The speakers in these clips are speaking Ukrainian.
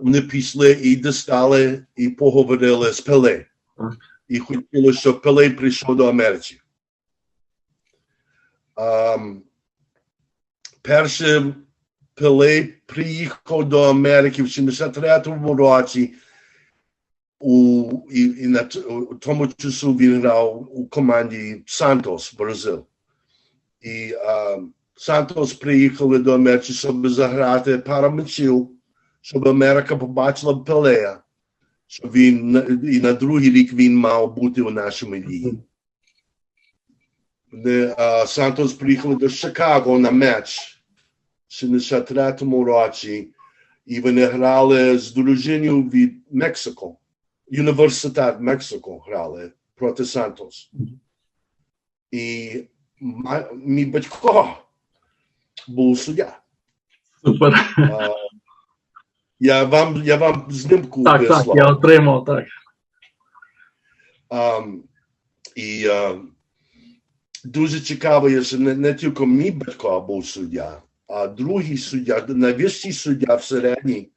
вони пішли і достали, і поговорили з Пеле. І хотіли, щоб Пеле прийшов до Америки. Ам, перше Пеле приїхав до Америки в 73-му році. У, і, і на у тому часу він грав у команді Сантос, Бразил. І ам, Сантос приїхали до Америки, щоб заграти пару мечів, щоб Америка побачила Пелея, що він і на другий рік він мав бути у нашому лігі. Сантос приїхали до Чикаго на меч в 73-му році, і вони грали з дружиною від Мексико. Університет Мексико грали проти Сантос. І мій батько був суддя. Супер. А, Я вам, я вам знімку Так, так, вислав. я отримав, так. Ам, і а, дуже цікаво, є, що не, не тільки мій батько був суддя, а другий суддя, найвищий суддя в середній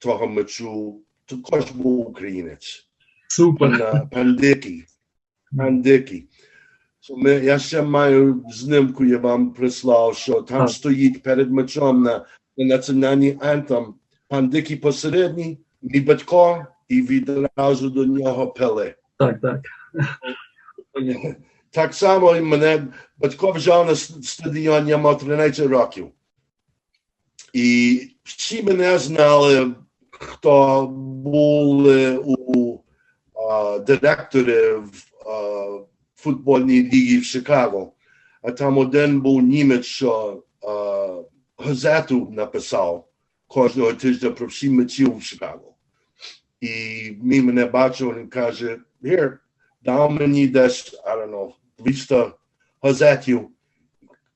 того мечу також був українець. Супер. Пан, пан Дикий. Пан Дикий. So, ми, я ще маю знімку, я вам прислав, що там Так. стоїть перед мечом на, на національний антhem пан Дикий посередній, мій батько, і відразу до нього Пеле. Так, так. Так само і мене батько взяв на стадіон, я мав 13 років. І всі мене знали, хто були у а, директори в а, футбольній лігі в Чикаго. А там один був німець, що а, газету написав кожного тижня про всі мечів в Чикаго. І він мене бачив, він каже, here, дав мені десь, I don't know, 200 газетів,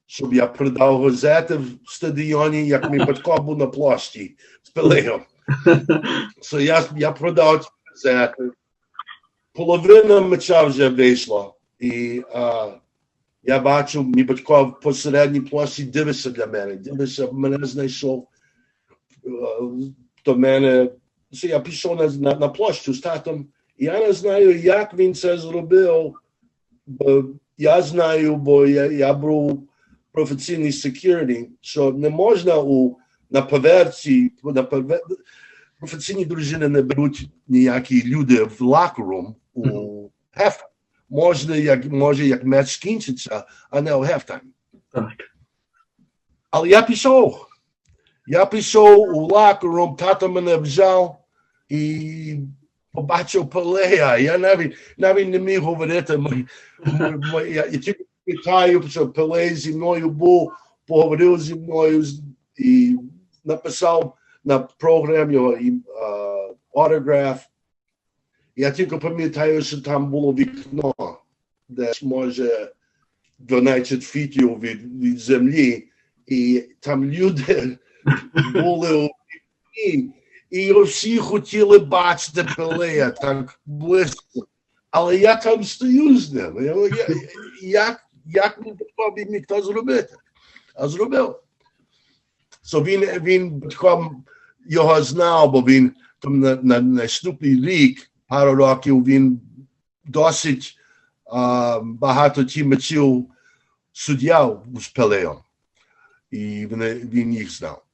щоб я продав газети в стадіоні, як мій батько був на площі з Пелеєм. So я, я продав ці газети. Половина меча вже вийшла. І а, я бачу, мій батько в посередній площі дивиться для мене, дивиться, мене знайшов до мене. Я пішов на, на, на площу з татом, я не знаю, як він це зробив. Бо я знаю, бо я, я був професійний security, що не можна у, на поверці, на повер... професійні дружини не беруть ніякі люди в лакрум у halftime. Можна, як, може, як меч скінчиться, а не у halftime. Так. Але я пішов. Я пішов у лакрум, тато мене взяв і побачив Пелея. Я навіть, навіть не міг говорити. Я, тільки питаю, що Пеле зі мною був, поговорив зі мною і написав на програм його і, а, автограф. Я тільки пам'ятаю, що там було вікно, десь може 12 фітів від, від землі, і там люди були у і всі хотіли бачити Пелея так близько. Але я там стою з ним. Я, я, як, як батько міг то зробити? А зробив. So він, він його знав, бо він там на, на наступний рік, пару років, він досить а, багато ті мечів суддяв з Пелеєм. І він, він їх знав.